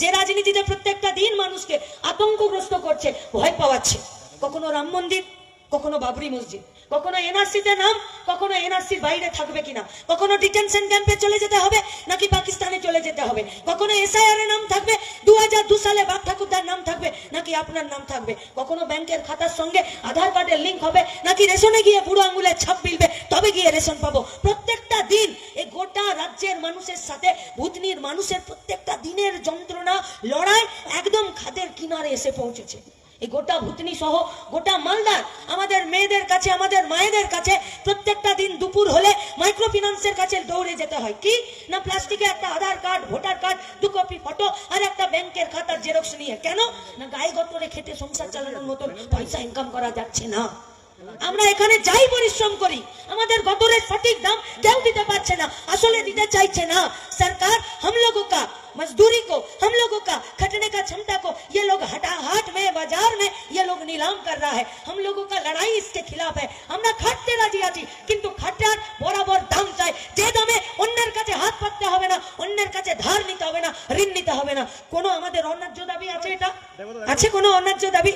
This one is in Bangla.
যে রাজনীতিতে প্রত্যেকটা দিন মানুষকে আতঙ্কগ্রস্ত করছে, ভয় পাওয়াচ্ছে। কখনো রাম মন্দির, কখনো বাবরি মসজিদ। কখনো এনআরসিতে নাম, কখনো এনআরসির বাইরে থাকবে কিনা। কখনো ডিটেনশন ক্যাম্পে চলে যেতে হবে, নাকি পাকিস্তানে চলে যেতে হবে? কখনো এসআইআর নাম থাকবে দু হাজার দু সালে বাপ ঠাকুরদার নাম থাকবে, নাকি আপনার নাম থাকবে? কখনো ব্যাংকের খাতার সঙ্গে আধার কার্ডের লিঙ্ক হবে, নাকি রেশনে গিয়ে বুড়ো আঙুলের ছাপ মিলবে, তবে গিয়ে রেশন পাবো। প্রত্যেকটা দিন এই গোটা রাজ্যের মানুষের সাথে, ভূতনির মানুষের প্রত্যেকটা দিনের যন্ত্রণা, লড়াই একদম খাদের কিনারে এসে পৌঁছেছে। এই গোটা ভূতনি সহ গোটা মালদার আমাদের মেয়েদের কাছে, আমাদের মায়েদের কাছে প্রত্যেকটা দিন দুপুর হলে মাইক্রো ফিন্যান্সের কাছে দৌড়ে যেতে হয়। কি? না প্লাস্টিকে একটা আধার কার্ড, ভোটার কার্ড, দু কপি ফটো আর একটা ব্যাংকের খাতার জেরক্স নিয়ে। কেন? না গায়ে গতরে খেতে সংসার চালানোর মতন পয়সা ইনকাম করা যাচ্ছে না। আমরা এখানে যাই পরিশ্রম করি আমাদের গতরের সঠিক দাম কেউ দিতে পারছে না আসলে দিতে চাইছে না সরকার हम लोगों का मजदूरी को हम लोगों का खटने का क्षमता को ये लोग हटा हाट में बाजार में ये लोग नीलाम कर रहा है हम लोगों का लड़ाई इसके खिलाफ है আমরা খাটতে রাজি আছি কিন্তু খাটার বরাবর দাম চাই যে দামে অন্যের কাছে হাত পাততে হবে না অন্যের কাছে ধার নিতে হবে না ঋণ নিতে হবে না কোনো আমাদের অন্যায্য দাবি আছে এটা আছে কোনো অন্যায্য দাবি